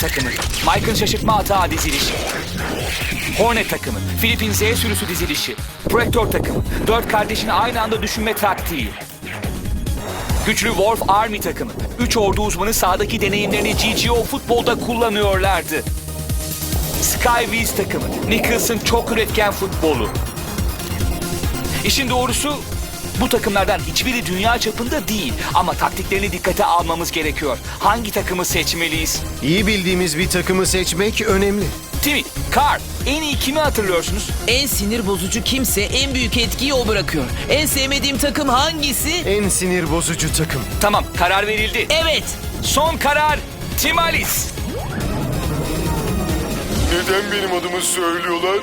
takımı. Mike'ın şaşırtma hata dizilişi. Hornet takımı. Filipin Z sürüsü dizilişi. Projektor takımı. Dört kardeşin aynı anda düşünme taktiği. Güçlü Wolf Army takımı. Üç ordu uzmanı sahadaki deneyimlerini GGO futbolda kullanıyorlardı. Skywiz takımı. Nicholson çok üretken futbolu. İşin doğrusu bu takımlardan hiçbiri dünya çapında değil ama taktiklerini dikkate almamız gerekiyor. Hangi takımı seçmeliyiz? İyi bildiğimiz bir takımı seçmek önemli. Timmy, Carl, en iyi kimi hatırlıyorsunuz? En sinir bozucu kimse en büyük etkiyi o bırakıyor. En sevmediğim takım hangisi? En sinir bozucu takım. Tamam, karar verildi. Evet. Son karar Timalis. Neden benim adımı söylüyorlar?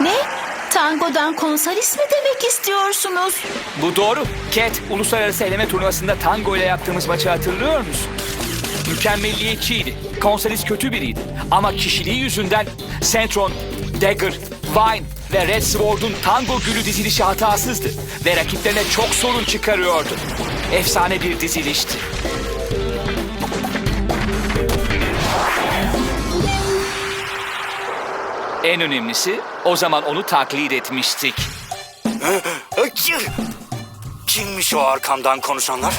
Ne? Tango'dan konsalis mi demek istiyorsunuz? Bu doğru. Cat, uluslararası eleme turnuvasında tango ile yaptığımız maçı hatırlıyor musun? Mükemmelliyetçiydi. Konsalis kötü biriydi. Ama kişiliği yüzünden Centron, Dagger, Vine ve Red Sword'un tango gülü dizilişi hatasızdı. Ve rakiplerine çok sorun çıkarıyordu. Efsane bir dizilişti. En önemlisi o zaman onu taklit etmiştik. Kimmiş o arkamdan konuşanlar?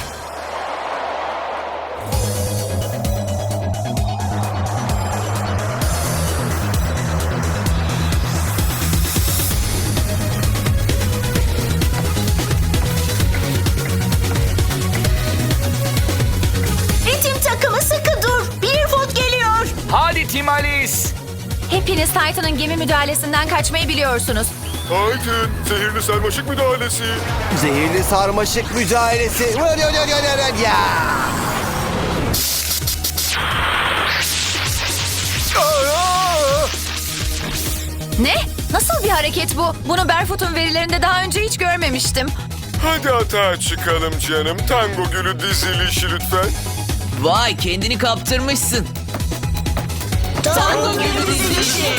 Ritim takımı sıkı dur. Beerfoot geliyor. Hadi Timalis! Hepiniz Titan'ın gemi müdahalesinden kaçmayı biliyorsunuz. Aydın, zehirli sarmaşık müdahalesi. Zehirli sarmaşık mücadelesi. Ya. Ne? Nasıl bir hareket bu? Bunu Barefoot'un verilerinde daha önce hiç görmemiştim. Hadi hata çıkalım canım. Tango gülü dizilişi lütfen. Vay kendini kaptırmışsın. Tango gülü dizilişi.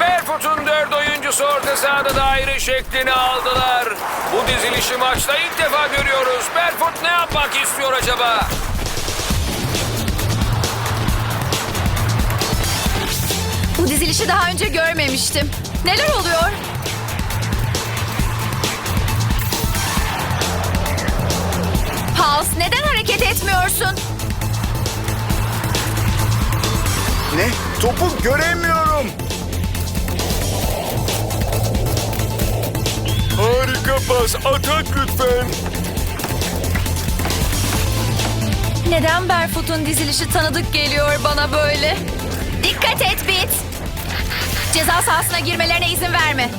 Barefoot'un dört oyuncusu orta sahada daire şeklini aldılar. Bu dizilişi maçta ilk defa görüyoruz. Barefoot ne yapmak istiyor acaba? Bu dizilişi daha önce görmemiştim. Neler oluyor? Neden hareket etmiyorsun? Ne? Topu göremiyorum. Harika pas. Atak lütfen. Neden Barefoot'un dizilişi tanıdık geliyor bana böyle? Dikkat et Bit. Ceza sahasına girmelerine izin verme.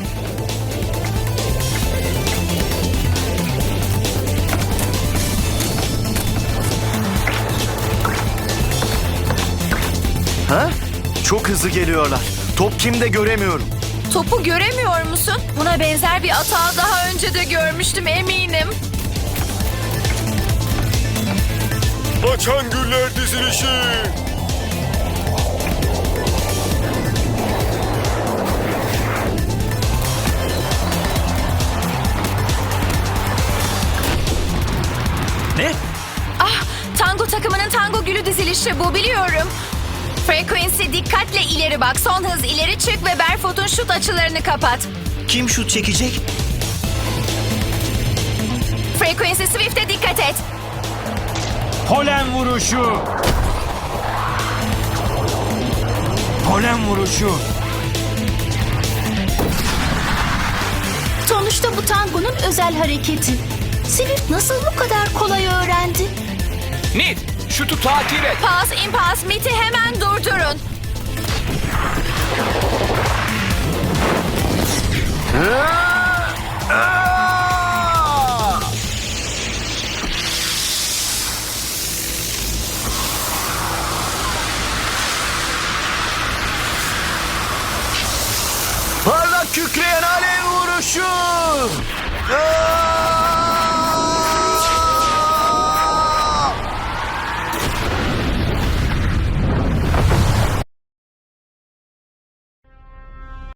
Çok hızlı geliyorlar. Top kimde göremiyorum. Topu göremiyor musun? Buna benzer bir hata daha önce de görmüştüm eminim. Açan güller dizilişi. Ah, tango takımının tango gülü dizilişi bu biliyorum. Frequency dikkatle ileri bak. Son hız ileri çık ve Barefoot'un şut açılarını kapat. Kim şut çekecek? Frequency Swift'e dikkat et. Polen vuruşu. Polen vuruşu. Sonuçta bu tangonun özel hareketi. Swift nasıl bu kadar kolay öğrendi? Mid, şutu takip et. Pas, impas, miti hemen durdurun. Parlak kükreyen alev vuruşu. Aa!